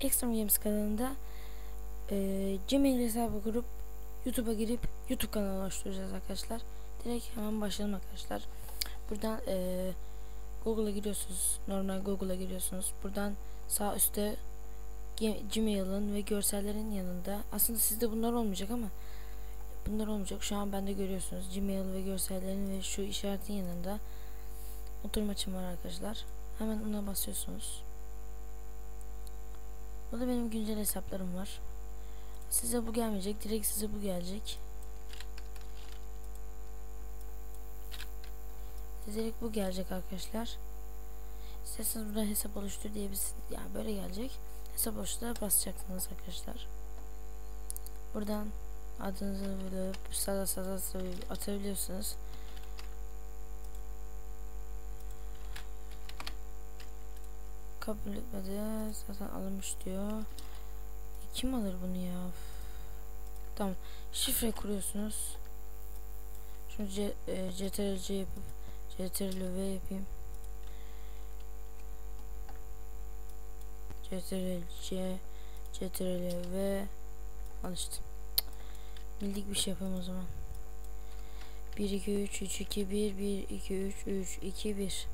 Extreme Games kanalında e, Gmail hesabı kurup YouTube'a girip YouTube kanalı oluşturacağız arkadaşlar. Direkt hemen başlayalım arkadaşlar. Buradan e, Google'a giriyorsunuz. Normal Google'a giriyorsunuz. Buradan sağ üstte Gmail'ın ve görsellerin yanında aslında sizde bunlar olmayacak ama bunlar olmayacak. Şu an bende görüyorsunuz. Gmail ve görsellerin ve şu işaretin yanında oturma için var arkadaşlar. Hemen ona basıyorsunuz. Burada benim güncel hesaplarım var. Size bu gelmeyecek. Direkt size bu gelecek. Direkt bu gelecek arkadaşlar. İsterseniz buradan hesap oluştur diye bir yani böyle gelecek. Hesap oluştura basacaksınız arkadaşlar. Buradan adınızı böyle sada sada atabiliyorsunuz. Kabul etmedi. Zaten alınmış diyor. Kim alır bunu ya? Tamam. Şifre kuruyorsunuz. Şunu C, e, CTRL-C yapıp CTRL-V yapayım. CTRL-C CTRL-V alıştım. Bildik bir şey yapalım o zaman. 1 2 3 3 2 1 1 2 3 3 2 1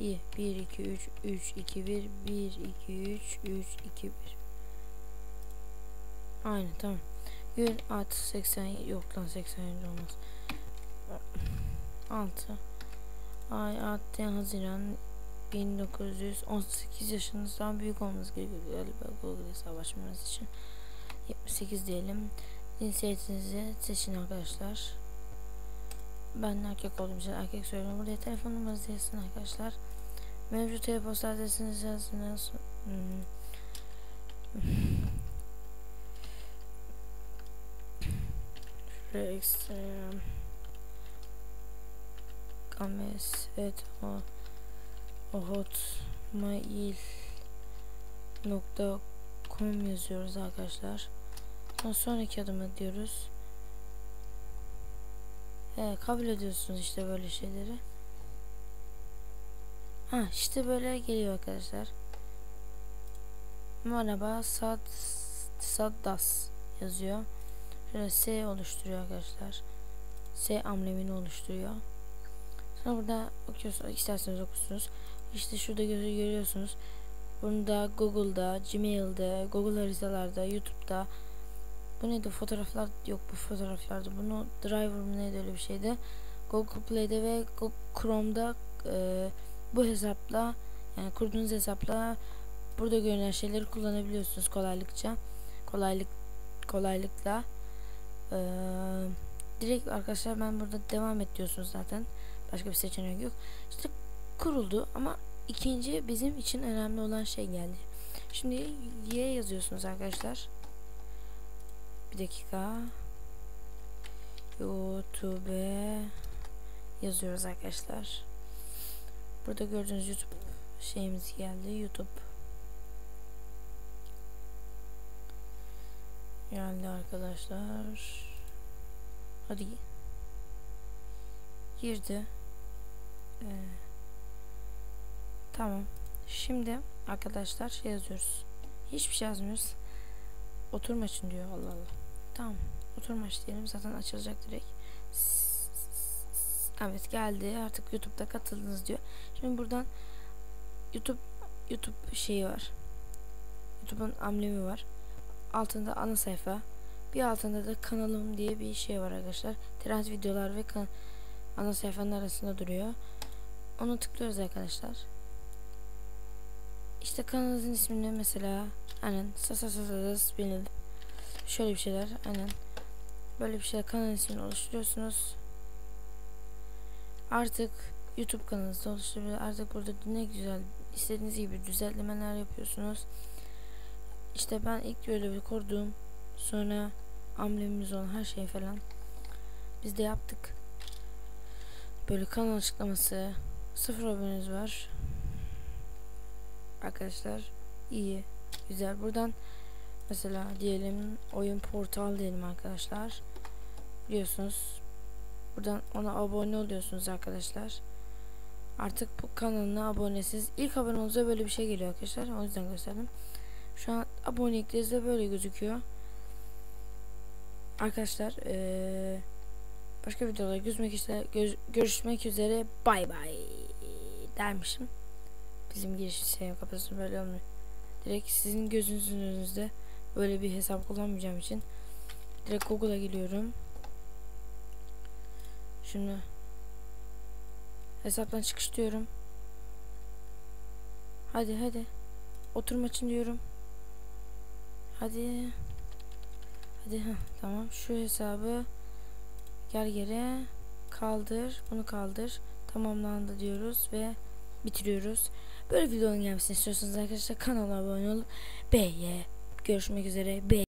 İyi. 1 2 3 3 2 1 1 2 3 3 2 1 Aynen tamam. Gün at 80 yok lan 80 olmaz. 6 Ay at Haziran 1918 yaşınızdan büyük olmanız gerekiyor galiba Google savaşmanız için 78 diyelim cinsiyetinizi seçin arkadaşlar ben erkek olduğum için erkek söylüyorum. Buraya telefon numarası yazsın arkadaşlar. Mevcut e-posta adresinizi yazınız. Hmm. Şuraya ekstrem. Kames et o ohotmail nokta com yazıyoruz arkadaşlar. Ondan sonraki adımı diyoruz. Evet, kabul ediyorsunuz işte böyle şeyleri. Ha işte böyle geliyor arkadaşlar. Merhaba sad saddas yazıyor. Şöyle S oluşturuyor arkadaşlar. S amblemini oluşturuyor. Sonra burada okuyorsunuz, isterseniz okursunuz. İşte şurada görüyorsunuz. Bunu da Google'da, Gmail'de, Google haritalarda, YouTube'da, bu neydi fotoğraflar yok bu fotoğraflardı bunu driver mı neydi öyle bir şeydi Google Play'de ve Google Chrome'da e, bu hesapla yani kurduğunuz hesapla burada görünen şeyleri kullanabiliyorsunuz kolaylıkça. Kolaylık kolaylıkla. E, direkt arkadaşlar ben burada devam et diyorsunuz zaten. Başka bir seçenek yok. İşte kuruldu ama ikinci bizim için önemli olan şey geldi. Şimdi y yazıyorsunuz arkadaşlar. Bir dakika. YouTube yazıyoruz arkadaşlar. Burada gördüğünüz YouTube şeyimiz geldi. YouTube geldi arkadaşlar. Hadi girdi. Ee, tamam. Şimdi arkadaşlar şey yazıyoruz. Hiçbir şey yazmıyoruz. Oturma için diyor Allah Allah. Tamam. Oturma diyelim. Zaten açılacak direkt. Evet geldi. Artık YouTube'da katıldınız diyor. Şimdi buradan YouTube YouTube şeyi var. YouTube'un amblemi var. Altında ana sayfa. Bir altında da kanalım diye bir şey var arkadaşlar. Trend videolar ve ana sayfanın arasında duruyor. Onu tıklıyoruz arkadaşlar. İşte kanalınızın ismini mesela aynen sasasasas bilelim. Şöyle bir şeyler aynen. Böyle bir şeyler kanal ismini oluşturuyorsunuz. Artık YouTube kanalınızda oluşturabilir. Artık burada ne güzel istediğiniz gibi düzenlemeler yapıyorsunuz. İşte ben ilk böyle kurdum. Sonra amblemimiz olan her şey falan. Biz de yaptık. Böyle kanal açıklaması. Sıfır aboneniz var. Arkadaşlar iyi. Güzel. Buradan Mesela diyelim oyun portal diyelim arkadaşlar. Biliyorsunuz. Buradan ona abone oluyorsunuz arkadaşlar. Artık bu kanalına abonesiz. İlk abone olduğunuzda böyle bir şey geliyor arkadaşlar. O yüzden gösterdim. Şu an aboneliklerinizde böyle gözüküyor. Arkadaşlar eee, başka videoda görüşmek üzere, göz- görüşmek üzere bay bay dermişim. Bizim giriş şey kapatıyorsun böyle olmuyor. Direkt sizin gözünüzün önünüzde böyle bir hesap kullanmayacağım için direkt Google'a giriyorum. Şunu hesaptan çıkış diyorum. Hadi hadi. Oturma için diyorum. Hadi. Hadi ha tamam şu hesabı gel geri kaldır bunu kaldır tamamlandı diyoruz ve bitiriyoruz. Böyle videonun gelmesini istiyorsanız arkadaşlar kanala abone olup beğe görüşmek üzere. Be